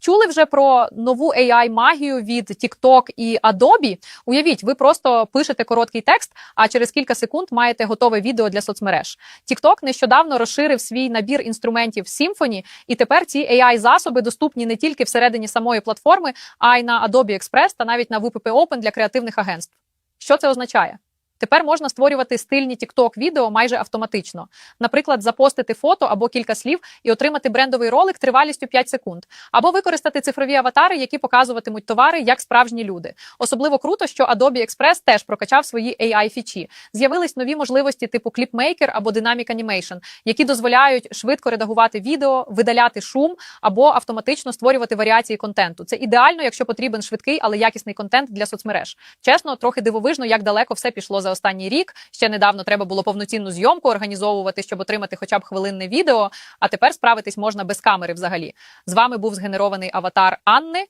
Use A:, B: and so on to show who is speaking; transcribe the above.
A: Чули вже про нову AI магію від TikTok і Adobe? Уявіть, ви просто пишете короткий текст, а через кілька секунд маєте готове відео для соцмереж. TikTok нещодавно розширив свій набір інструментів Symfony, і тепер ці AI засоби доступні не тільки всередині самої платформи, а й на Adobe Express та навіть на WPP Open для креативних агентств. Що це означає? Тепер можна створювати стильні TikTok відео майже автоматично. Наприклад, запостити фото або кілька слів і отримати брендовий ролик тривалістю 5 секунд, або використати цифрові аватари, які показуватимуть товари як справжні люди. Особливо круто, що Adobe Express теж прокачав свої AI фічі. З'явились нові можливості типу Clipmaker або Dynamic Animation, які дозволяють швидко редагувати відео, видаляти шум або автоматично створювати варіації контенту. Це ідеально, якщо потрібен швидкий, але якісний контент для соцмереж. Чесно, трохи дивовижно, як далеко все пішло за останній рік. Ще недавно треба було повноцінну зйомку організовувати, щоб отримати хоча б хвилинне відео. А тепер справитись можна без камери взагалі. З вами був згенерований аватар Анни.